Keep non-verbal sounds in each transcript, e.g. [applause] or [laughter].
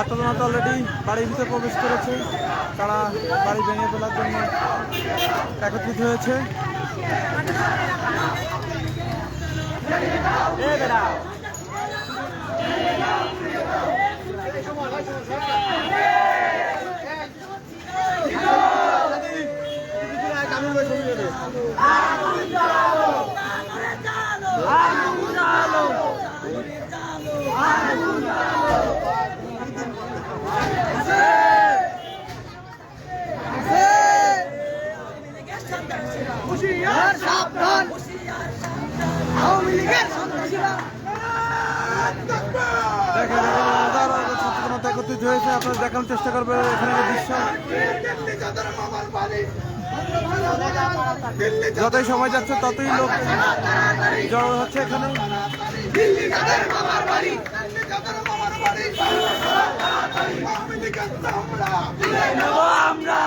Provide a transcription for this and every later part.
ছাত্রজনতা তো অলরেডি বাড়ির ভিতরে প্রবেশ করেছে। তারা বাড়ি ভেঙে ফেলার জন্য একত্রিত হয়েছে। হুশিয়ার একত্রিত হয়েছে, আপনারা দেখানোর চেষ্টা করবেন এখানে দৃশ্য। যতই সময় যাচ্ছে, ততই লোক জড়ো হচ্ছে এখানে। আমরা।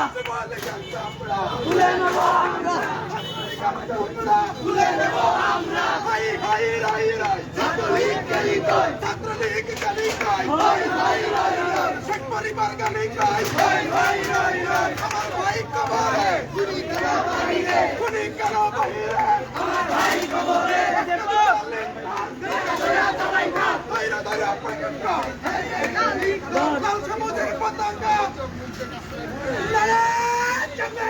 তুলে নেব আমরা হাই হাই রাই রাই ছাত্রলীগ গেলি কই ছাত্রলীগ গেলি কই হাই হাই রাই রাই শেখ পরিবার গেলি কই হাই হাই রাই রাই আমার ভাই কবরে খুনি কেন বাহিরে খুনি কেন বাহিরে আমার ভাই কবরে ধৈর্য ধৈর্য পতাকা লাল সবুজের পতাকা চলবে লড়াই চলবে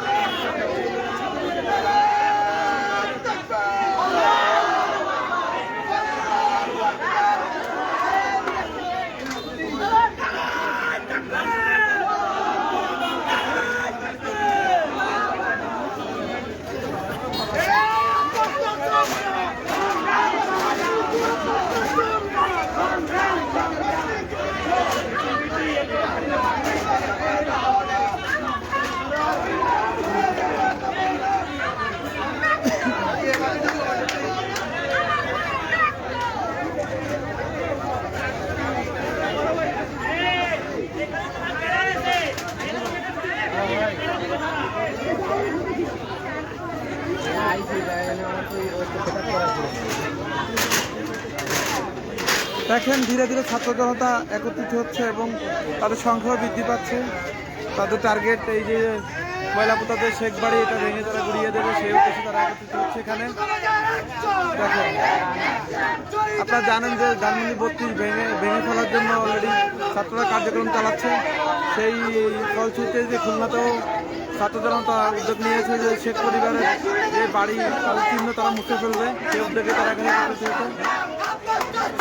দেখেন ধীরে ধীরে ছাত্র জনতা একত্রিত হচ্ছে এবং তাদের সংখ্যাও বৃদ্ধি পাচ্ছে। তাদের টার্গেট এই যে ময়লাপুতাদের শেখ বাড়ি এটা ভেঙে তারা গুড়িয়ে দেবে, সেই উদ্দেশ্যে তারা একত্রিত হচ্ছে এখানে। দেখেন, আপনারা জানেন যে ধানমন্ডি বত্রিশ ভেঙে ভেঙে ফেলার জন্য অলরেডি ছাত্ররা কার্যক্রম চালাচ্ছে। সেই ফলশ্রুতিতে যে খুলনাতেও ছাত্র জনতা উদ্যোগ নিয়েছে যে শেখ পরিবারের যে বাড়ি, তাদের চিহ্ন তারা মুছে ফেলবে। সেই উদ্যোগে তারা এখানে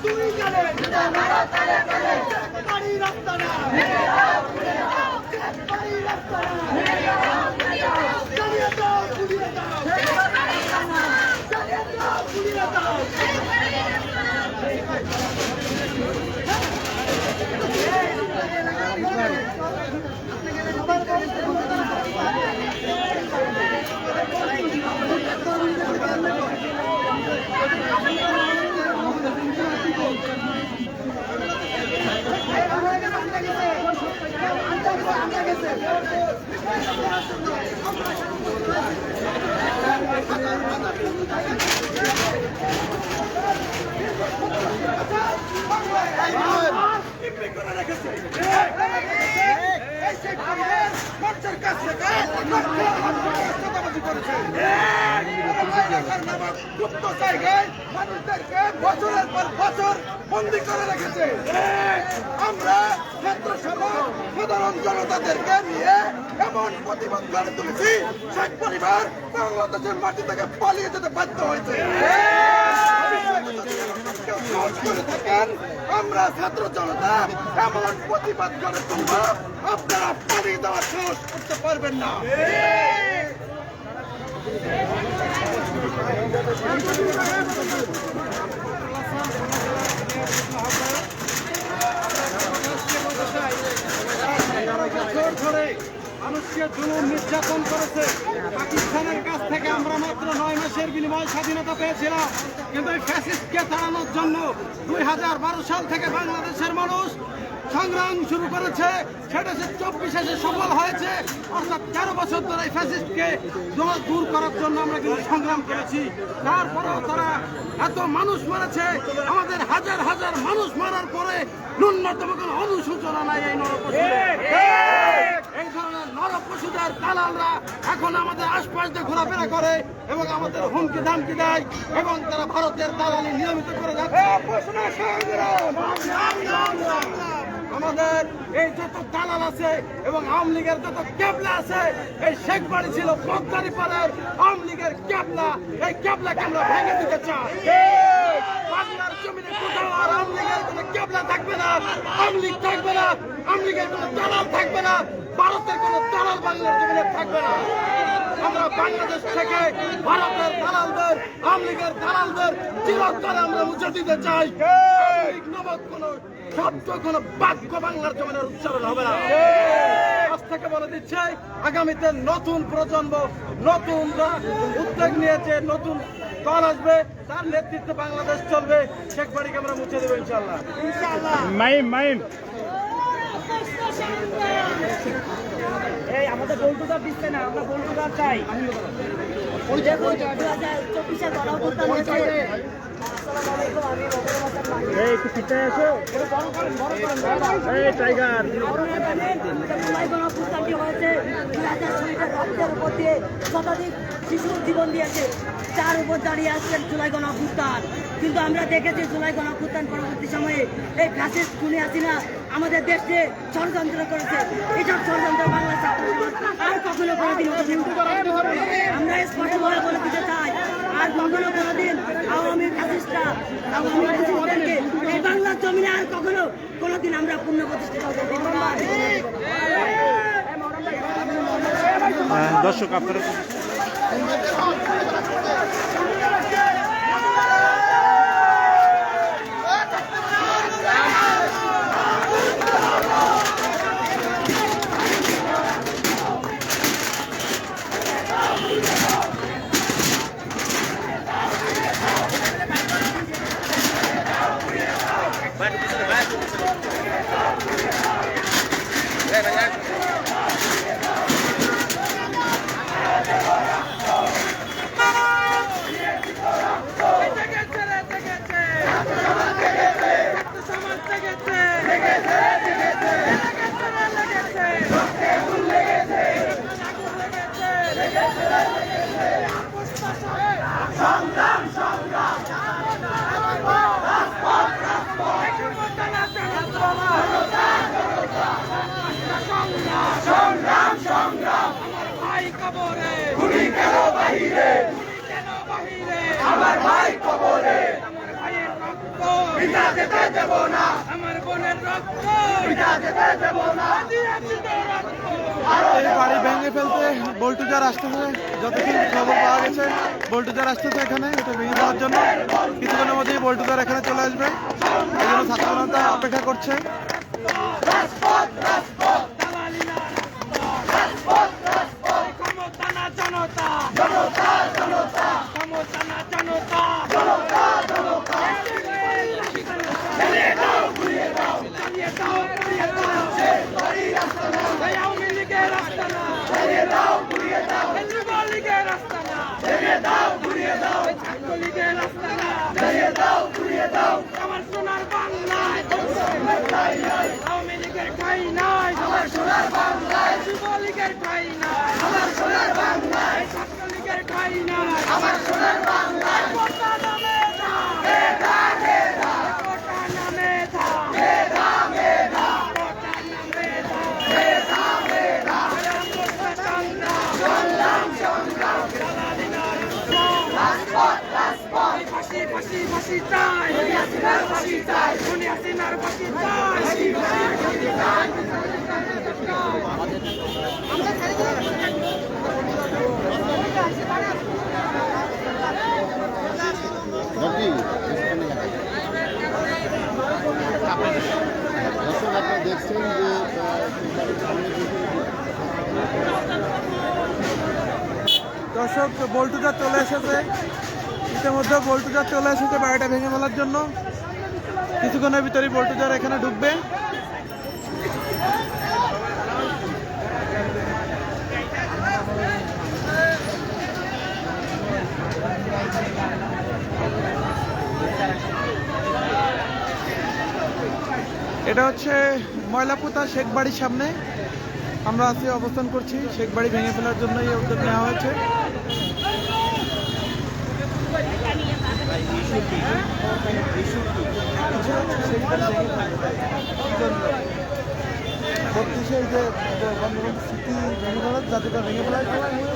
একত্রিত হয়েছে গুপ্ত জায়গায় মানুষদেরকে বছরের পর বছর বন্দি করে রেখেছে। আমরা ছাত্র সমাজ, সাধারণ জনতাদেরকে নিয়ে এমন প্রতিবাদ গড়ে তুলেছি, শেখ পরিবার বাংলাদেশের মাটি থেকে পালিয়ে যেতে বাধ্য হয়েছে। করে থাকেন, আমরা ছাত্র জনতা এমন প্রতিবাদ গড়ে তুলব, আপনারা পালিয়ে দেওয়ার সাহস করতে পারবেন না। বছর ধরে নির্যাতন করেছে। পাকিস্তানের কাছ থেকে আমরা মাত্র নয় মাসের বিনিময়ে স্বাধীনতা পেয়েছিলাম। কিন্তু এই ফ্যাসিস্টকে তাড়ানোর জন্য দুই হাজার বারো সাল থেকে বাংলাদেশের মানুষ সংগ্রাম শুরু করেছে। সেটা সে চব্বিশে সে সফল হয়েছে। অর্থাৎ তেরো বছর ধরে এই ফ্যাসিস্টকে দূর- করার জন্য আমরা কিন্তু সংগ্রাম করেছি। তারপরেও তারা এত মানুষ মারেছে। আমাদের হাজার হাজার মানুষ মারার পরে ন্যূনতম কোনো অনুশোচনা নাই এই নরপশুদের। এই ধরনের নরপশুদের দালালরা এখন আমাদের আশপাশ দিয়ে ঘোরাফেরা করে এবং আমাদের হুমকি ধামকি দেয় এবং তারা ভারতের দালালি নিয়মিত করে যাচ্ছে। আমাদের এই যত দালাল আছে এবং আওয়ামী লীগের যত ক্যাবলা আছে, এই শেখ বাড়ি ছিল পদ্মারি পাড়ার আওয়ামী লীগের ক্যাবলা। এই ক্যাবলাকে আমরা ভেঙে দিতে চাই। আর কোনো ক্যাবলা থাকবে না না কোনো থাকবে না, ভারতের কোনো থাকবে না। আমরা বাংলাদেশ থেকে ভারতের আমরা মুছে দিতে চাই। লীগ কোনো শব্দ কোনো বাক্য বাংলার জমিনের উচ্চারণ হবে না। আজ থেকে বলে দিচ্ছে আগামীতে নতুন প্রজন্ম নতুন উদ্যোগ নিয়েছে নতুন দল আসবে তার নেতৃত্বে বাংলাদেশ চলবে। শেখ বাড়িকে আমরা মুছে দেবো ইনশাল্লাহ মাইম মাইম। এই আমাদের বন্ধুটা দিচ্ছে না আমরা বন্ধুটা চাই। দু হাজার চব্বিশে হয়েছে হয়েছে দুই হাজার উপর শতাধিক শিশু জীবন দিয়েছে তার উপর দাঁড়িয়ে আসছেন জুলাই গণঅভ্যুত্থান কিন্তু আমরা দেখেছি জুলাই গণঅভ্যুত্থান পরবর্তী সময়ে এই ফ্যাসিস্ট আসি হাসিনা আমাদের দেশে ষড়যন্ত্র করেছে এসব ষড়যন্ত্র বাংলা ছাত্র আর কখনো কোনোদিন। আমরা স্পষ্টভাবে বলে দিতে চাই, আর কখনো কোনোদিন আওয়ামী ফ্যাসিস্টরা, আওয়ামী ফ্যাসিস্টদেরকে এই বাংলার জমিনে আর কখনো কোনোদিন আমরা পূর্ণ না দর্শক আপনারা আমার ভাই কবরে পিতা যেতে দেব না। আমার বোনের রক্ত। পিতা যেতে দেব না। এই বাড়ি ভেঙে ফেলতে বোল্টুজার আসতেছে যতদিন খবর পাওয়া গেছে বোল্টুজার আসতেছে এখানে। এটা ভেঙে দেওয়ার জন্য কিছুক্ষণের মধ্যেই বোল্টুজার এখানে চলে আসবে। এই জন্য ছাত্র অপেক্ষা করছে ক্ষমতা না জনতা জনতা জনতা ক্ষমতা না জনতা জনতা জনতা চালিয়ে দাও ঘুরিয়ে দাও চালিয়ে দাও ঘুরিয়ে দাও এই আওয়ামী লীগের রাস্তা না চালিয়ে দাও ঘুরিয়ে দাও এই যুব লীগের রাস্তা না চালিয়ে দাও ঘুরিয়ে দাও এই ছাত্র লীগের রাস্তা না চালিয়ে দাও ঘুরিয়ে দাও আমার সোনার বাংলায় আমার সোনার বাংলায় আমার সোনার বাংলায় ছাত্র লীগের ঠাই নাই আমার সোনার বাংলায় কোটা নামে না মেধা মেধা কোটা নামে ধা মেধা মেধা কোটা দর্শক বল্টুদার চলে এসেছে। ইতিমধ্যে বল্টুদার চলে এসেছে বাড়িটা ভেঙে ফেলার জন্য। কিছুক্ষণের ভিতরেই বল্টুদার এখানে ঢুকবে। এটা হচ্ছে ময়লাপুতা শেখ বাড়ির সামনে। আমরা আজকে অবস্থান করছি, শেখ বাড়ি ভেঙে ফেলার জন্য এই উদ্যোগ নেওয়া হয়েছে। বত্রিশে যে বঙ্গবন্ধু স্মৃতি ভেঙে ফেলার জাতিটা ভেঙে ফেলার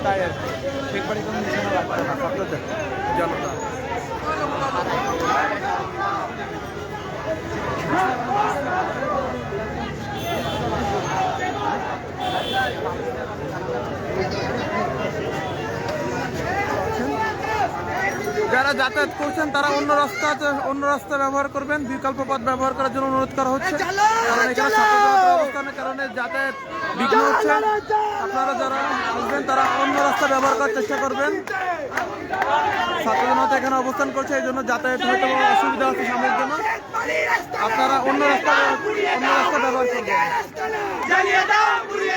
তাই আর কি। শেখ বাড়ি কোনো নিশানা রাখতে না জনতা যারা যাতায়াত করছেন তারা অন্য রাস্তা অন্য রাস্তা ব্যবহার করবেন বিকল্প পথ ব্যবহার করার জন্য অনুরোধ করা হচ্ছে। কারণ এখানে অবস্থানের কারণে যাতায়াত বিঘ্ন হচ্ছে। আপনারা যারা আসবেন তারা অন্য রাস্তা ব্যবহার করার চেষ্টা করবেন। ছাত্রজনতা এখানে অবস্থান করছে এই জন্য যাতায়াত হয়তো অসুবিধা হচ্ছে সামনের জন্য। আপনারা অন্য রাস্তা অন্য রাস্তা ব্যবহার করবেন।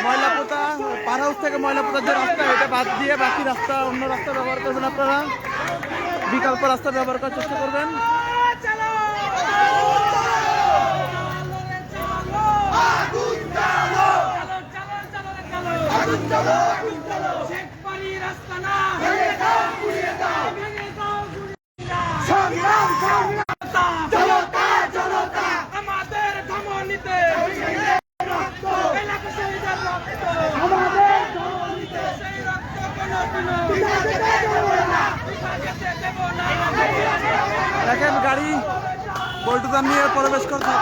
ময়লাপোতা পার হাউস থেকে ময়লাপোতার যে রাস্তা এটা বাদ দিয়ে বাকি রাস্তা অন্য রাস্তা ব্যবহার করবেন আপনারা। বিকল্প রাস্তা ব্যবহার করার চেষ্টা করবেন। আমাদের ধমনীতে এলাকা শহীদের রক্ত আমাদের ধমনীতে সেই রক্ত কোনোদিনও বিভাগেতে দেব না দেখেন গাড়ি বল্টুদান নিয়ে প্রবেশ করছে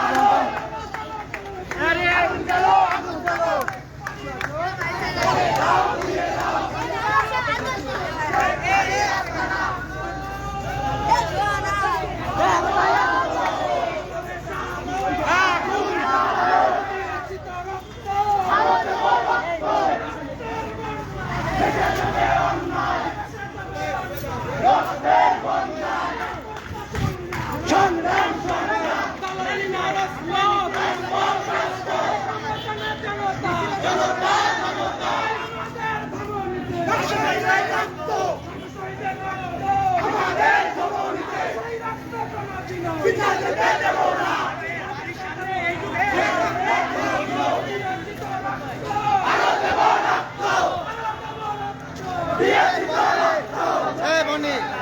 ছাত্রজনতা দালালি না রাজপথ জনতা জনতা আমাদের ধমনীতে শহীদের রক্ত শহীদের রক্ত আমাদের ধমনীতে সেই রক্ত কোনোদিনও বিভাগেতে দেব না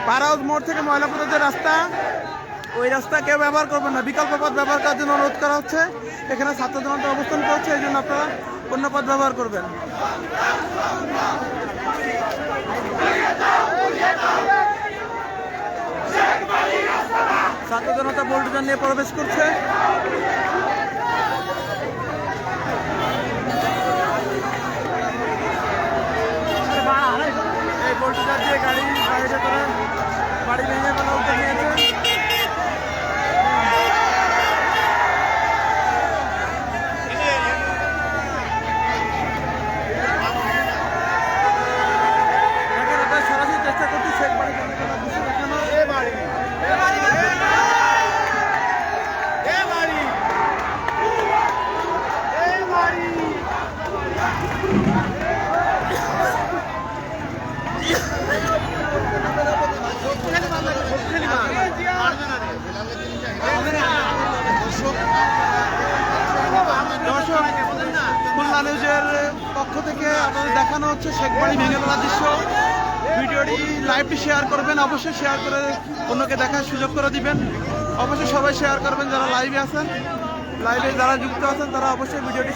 পার হাউস মোড় থেকে ময়লাপুরের যে রাস্তা, ওই রাস্তা কেউ ব্যবহার করবেন না। বিকল্প পথ ব্যবহার করার জন্য অনুরোধ করা হচ্ছে। এখানে ছাত্র জনতা অবস্থান করছে, এই জন্য আপনারা অন্য পথ ব্যবহার করবেন। ছাত্র জনতা নিয়ে প্রবেশ করছে। এই বোল্টুজান দিয়ে গাড়ি বাইরে করে বাড়ি ভেঙে ফেলা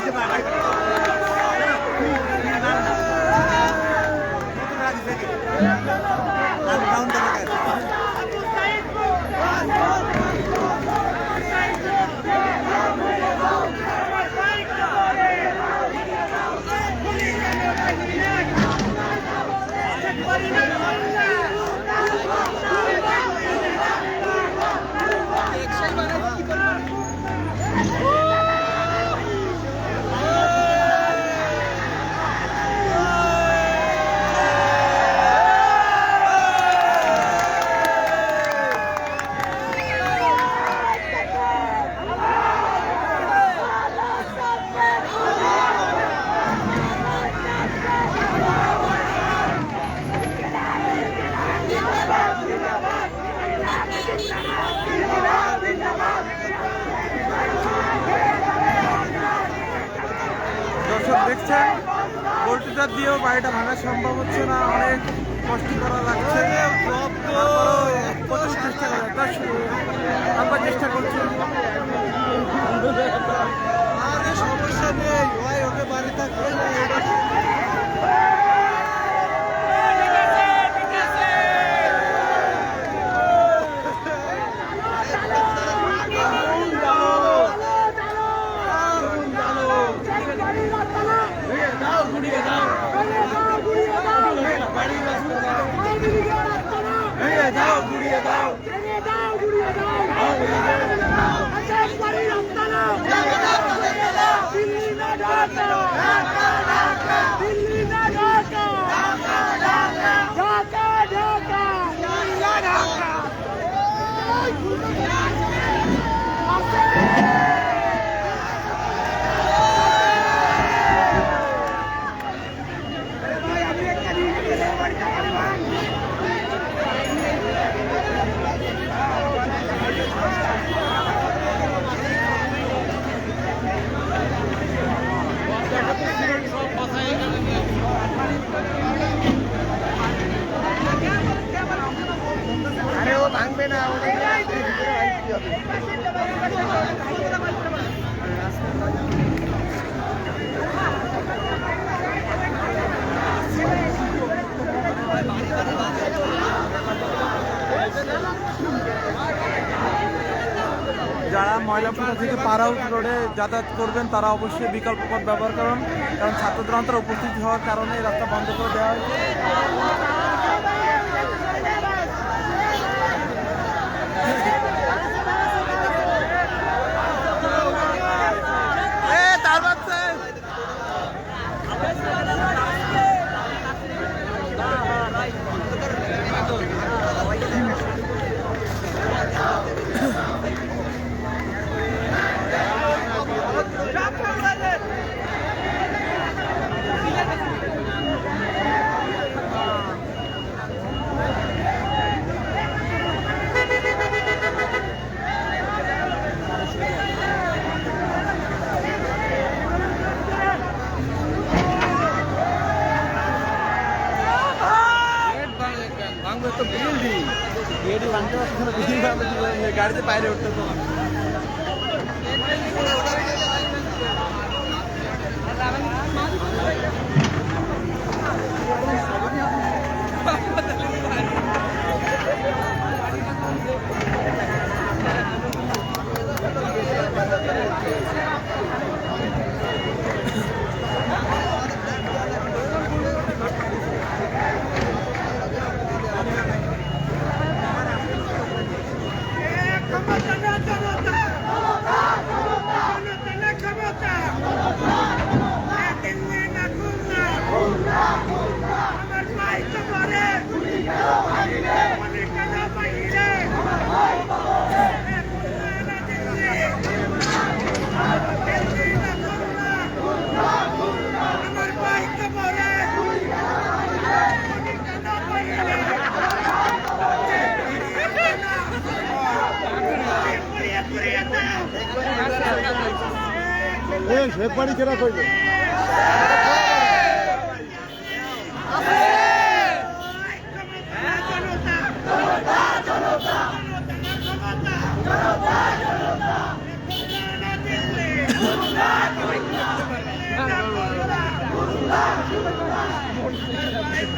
Thank you. ঢাকা যারা ময়লাপুরা থেকে পাড়াও রোডে যাতায়াত করবেন, তারা অবশ্যই বিকল্প পথ ব্যবহার করেন, কারণ ছাত্রদের উপস্থিত হওয়ার কারণে এই রাস্তা বন্ধ করে দেওয়া হয়েছে। বাইরে Ah!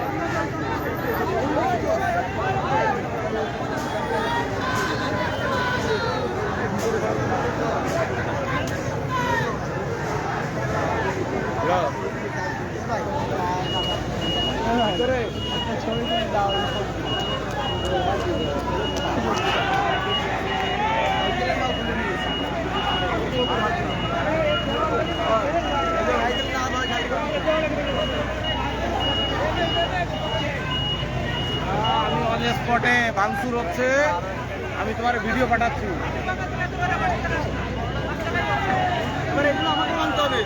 স্পটে ভাঙচুর হচ্ছে। আমি তোমার ভিডিও পাঠাচ্ছি। এবার এগুলো আমাকে মানতে হবে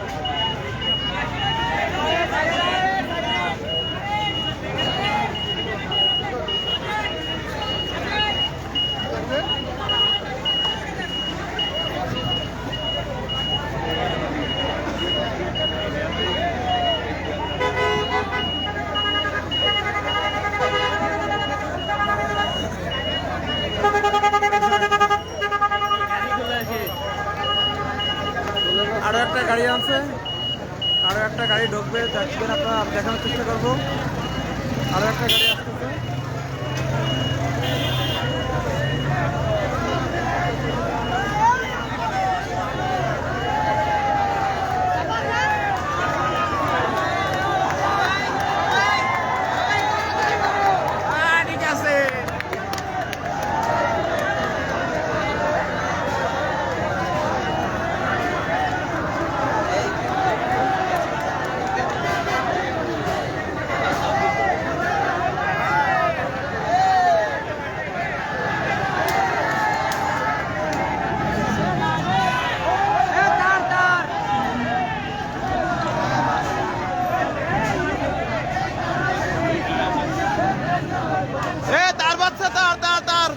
আরও একটা গাড়ি আছে আরও একটা গাড়ি ঢুকবে যাচ্ছেন আপনারা দেখানোর চেষ্টা করব আরও একটা গাড়ি আসতেছে আহ, ঠিক আছে এ তার বাচ্চা তার তার তার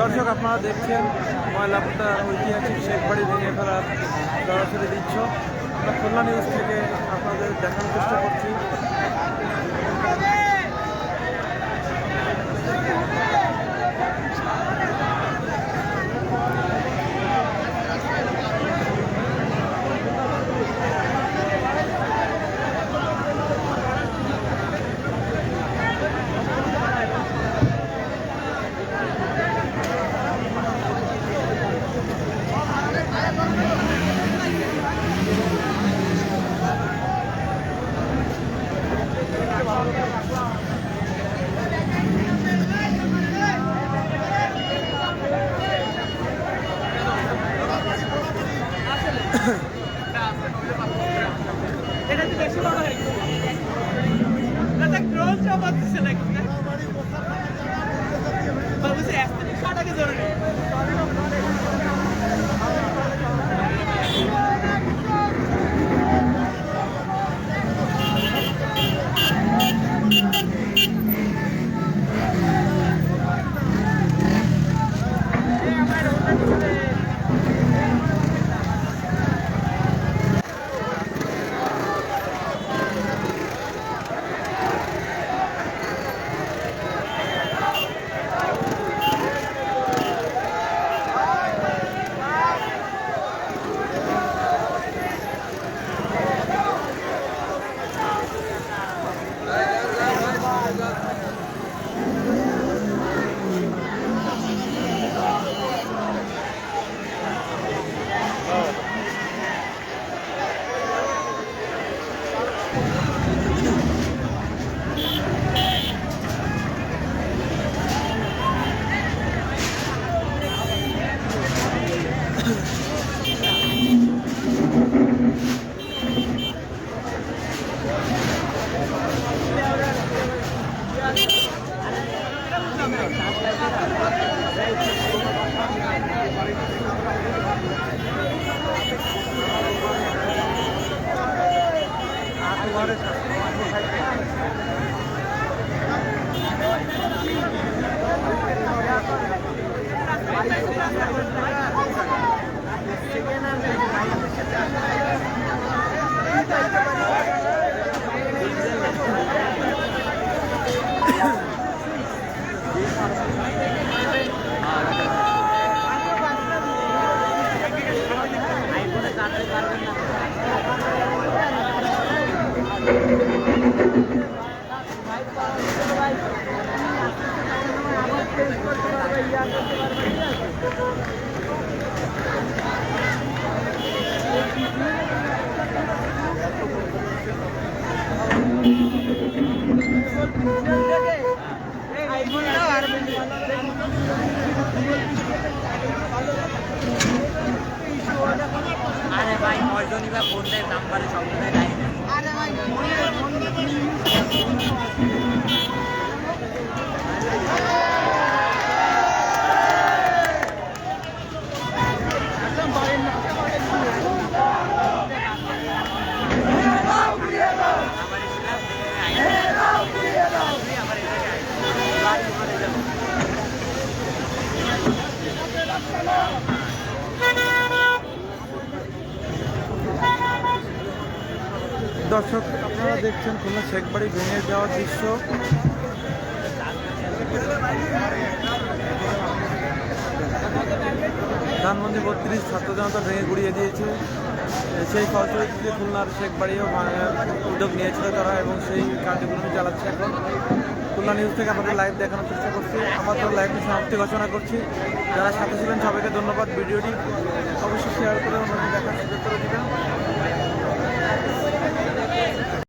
দর্শক, আপনারা দেখছেন ময়লাপুরটা ঐতিহাসিক শেখ বাড়ি ভেঙে ফেলার সরাসরি দিচ্ছ আমরা খুলনা নিউজ থেকে আপনাদের দেখার চেষ্টা করছি। [coughs] এটা তো বেশি বড় হয়ে এটা ক্রস জমা নাকি? দেখছেন খুলনা শেখবাড়ি ভেঙে যাওয়ার দৃশ্য? ধানমন্দির বত্রিশ, ছাত্র জনতা ভেঙে গুড়িয়ে দিয়েছে। সেই ফলশ্রুতিতে খুলনার শেখবাড়িও ভাঙার উদ্যোগ নিয়েছিল তারা এবং সেই কার্যক্রম চালাচ্ছে এখন। খুলনা নিউজ থেকে আমাদের লাইভ দেখানোর চেষ্টা করছি। আমাদের লাইভটি সমাপ্তি ঘোষণা করছি। যারা সাথে ছিলেন সবাইকে ধন্যবাদ ভিডিওটি। অবশ্যই শেয়ার করে অন্যদের দেখার সুযোগ করে দেবেন।